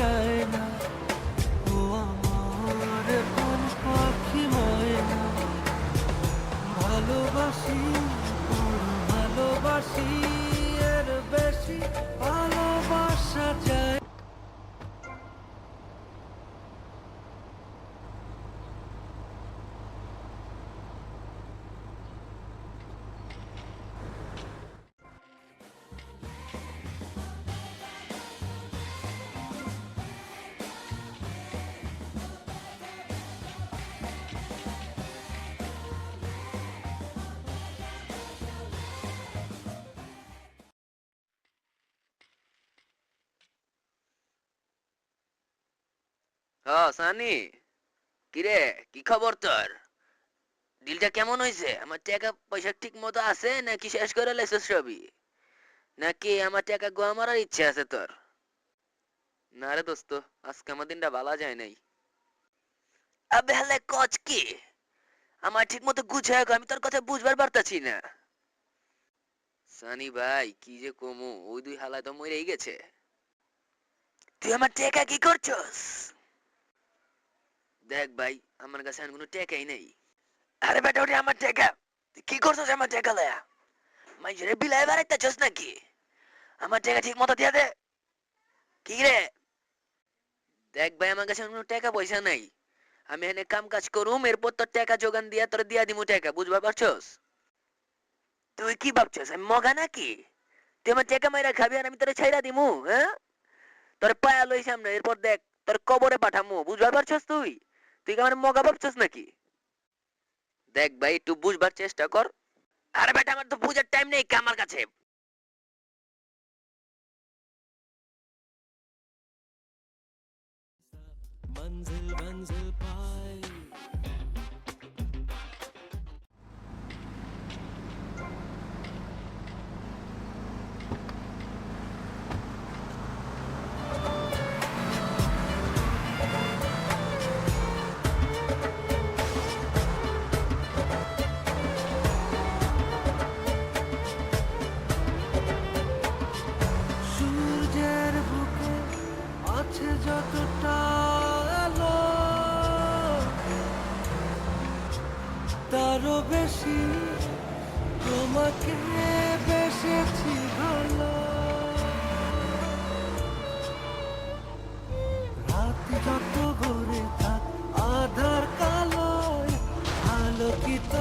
যায় না। ও আমার কোন পাখি ময়না ভালোবাসি ভালোবাসি এর বেশি সানি কিরে, কি খবর তোর? ডিলটা কেমন হয়েছে আমার টাকা পয়সা ঠিক মতো আছে নাকি শেষ করে লাইছিস সবই নাকি আমার টাকা গোয়া মারার ইচ্ছে আছে তোর? না রে দোস্ত, আজকে আমার দিনটা ভালো যায় নাই। আবে হালে কচ কি? আমার ঠিক মতো গুছায় আমি তোর কথা বুঝবার পারতাছি না। সানি ভাই, কি যে কমু, ওই দুই হালায় তো মরেই গেছে। তুই আমার টাকা কি করছস? দেখ ভাই, আমার কাছে আর কোনো টাকাই নেই। আরে বেটা, ওটা আমার টাকা। তুই কি করছস আমার টাকা লয়া? মাইজরে বিলাই বেড়াইতেছস নাকি? আমার টাকা ঠিক মতো দিয়া দে। কি রে? দেখ ভাই, আমার কাছে কোনো টাকা পয়সা নাই। আমি এখানে কাম কাজ করুম, এরপর তোর টাকা যোগান দিয়া তোর দিয়া দিমু টাকা, বুঝবা পারছস? তুই কি ভাবছস, আমি মগা নাকি? তুই আমার টাকা মাইরা খাবি আর আমি তোরে ছাইরা দিমু হ্যাঁ? তোর পায়া লই সামনে, এরপর দেখ, তোর কবরে পাঠামু বুঝবার পারছস তুই? তুই কি আমার মগা ভাবছস নাকি দেখ ভাই একটু বুঝবার চেষ্টা কর আরে বেটা আমার তো বুঝার টাইম নেই কে আমার কাছে मंजिल मंजिल पाई আছে যতটা আলো, তারও বেশি তোমাকে বেসেছি ভালো। রাত যত ভরে থাক, আধার কালোয় আলোকিত।